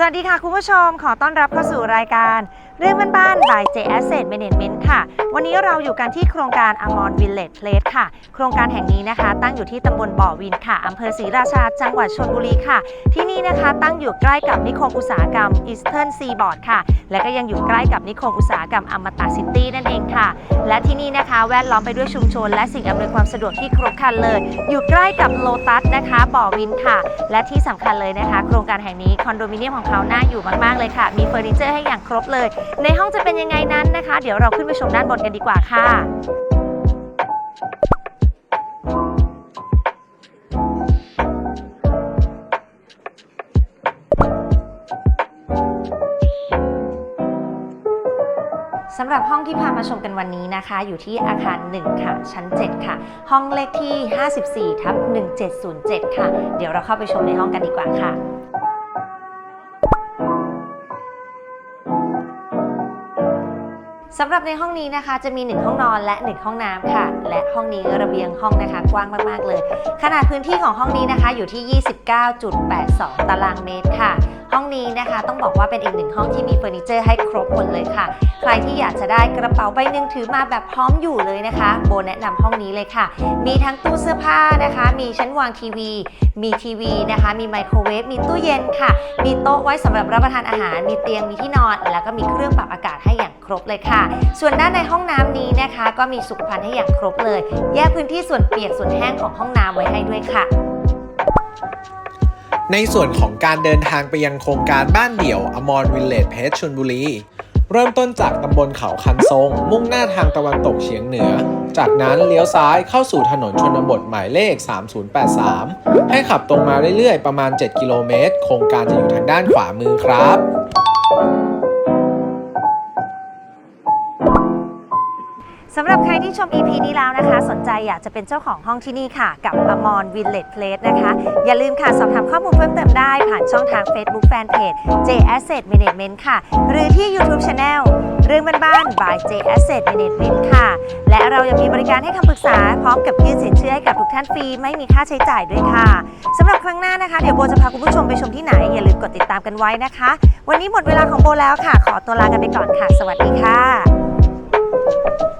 สวัสดีค่ะคุณผู้ชมขอต้อนรับเข้าสู่รายการ เรื่องบ้านๆ by J Asset Management ค่ะ วันนี้เราอยู่กันที่โครงการ Amon Village Place ค่ะ โครงการแห่งนี้นะคะ ตั้งอยู่ที่ตำบลบ่อวินค่ะอำเภอศรีราชาจังหวัดชลบุรีค่ะ ที่นี่นะคะตั้งอยู่ใกล้กับนิคมอุตสาหกรรม Eastern Seaboard ค่ะ และก็ยังอยู่ใกล้กับนิคมอุตสาหกรรมอมตะซิตี้นั่นเองค่ะ และที่นี่นะคะแวดล้อมไปด้วยชุมชน และสิ่งอำนวยความสะดวกที่ครบครันเลย อยู่ใกล้กับโลตัสนะคะบ่อวินค่ะ และที่สำคัญเลยนะคะ โครงการแห่งนี้คอนโดมิเนียมของเขาน่าอยู่มากๆเลยค่ะ มีเฟอร์นิเจอร์ให้อย่างครบเลย ในห้องจะเป็นยังไงนั้นนะคะ เดี๋ยวเราขึ้นไปชมด้านบนกันดีกว่าค่ะสำหรับห้องที่พามาชมกันวันนี้นะคะ อยู่ที่อาคาร 1 ค่ะ ชั้น 7 ค่ะ ห้องเลขที่ 54ทับ1707 ค่ะ เดี๋ยวเราเข้าไปชมในห้องกันดีกว่าค่ะ สำหรับในห้องนี้นะคะ จะมี 1 ห้องนอนและ 1 ห้องน้ำค่ะ และห้องนี้ระเบียงห้องนะคะ กว้างมากๆเลย ขนาดพื้นที่ของห้องนี้นะคะอยู่ที่ 29.82 ตารางเมตรค่ะ ห้องนี้นะคะ ต้องบอกว่าเป็นอีกหนึ่งห้องที่มีเฟอร์นิเจอร์ให้ครบหมดเลยค่ะ ใครที่อยากจะได้กระเป๋าใบหนึ่งถือมาแบบพร้อมอยู่เลยนะคะ โบแนะนำห้องนี้เลยค่ะ มีทั้งตู้เสื้อผ้านะคะ มีชั้นวางทีวี มีทีวีนะคะ มีไมโครเวฟ มีตู้เย็นค่ะ มีโต๊ะไว้สำหรับรับประทานอาหาร มีเตียง มีที่นอน แล้วก็มีเครื่องปรับอากาศให้อย่างครบเลยค่ะ ส่วนด้านในห้องน้ำนี้นะคะ ก็มีสุขภัณฑ์ให้อย่างครบเลย แยกพื้นที่ส่วนเปียกส่วนแห้งของห้องน้ำไว้ให้ด้วยค่ะ ในส่วนของการเดินทางไปยังโครงการบ้านเดี่ยวอมรวิลเลจเพชรชลบุรี เริ่มต้นจากตำบลเขาคันทรง มุ่งหน้าทางตะวันตกเฉียงเหนือ จากนั้นเลี้ยวซ้ายเข้าสู่ถนนชนบทหมายเลข 3083 ให้ขับตรงมาเรื่อยๆ ประมาณ 7 กิโลเมตร โครงการจะอยู่ทางด้านขวามือครับ สำหรับใครที่ชม EP นี้แล้วนะคะ สนใจอยากจะเป็นเจ้าของห้องที่นี่ค่ะ กับ Amon Village Place นะคะ อย่าลืมค่ะ สอบถามข้อมูลเพิ่มเติมได้ ผ่านช่องทาง Facebook Fanpage J Asset Management ค่ะ หรือที่ YouTube Channel เรื่องบ้านๆ by J Asset Management ค่ะ และเรายังมีบริการให้คำปรึกษา พร้อมกับยื่นสินเชื่อให้กับทุกท่านฟรีไม่มีค่าใช้จ่ายด้วยค่ะสำหรับครั้งหน้านะคะเดี๋ยวโบจะพาคุณผู้ชมไปชมที่ไหนอย่าลืมกดติดตามกันไว้นะคะ วันนี้หมดเวลาของโบแล้วค่ะ ขอตัวลากันไปก่อนค่ะ สวัสดีค่ะ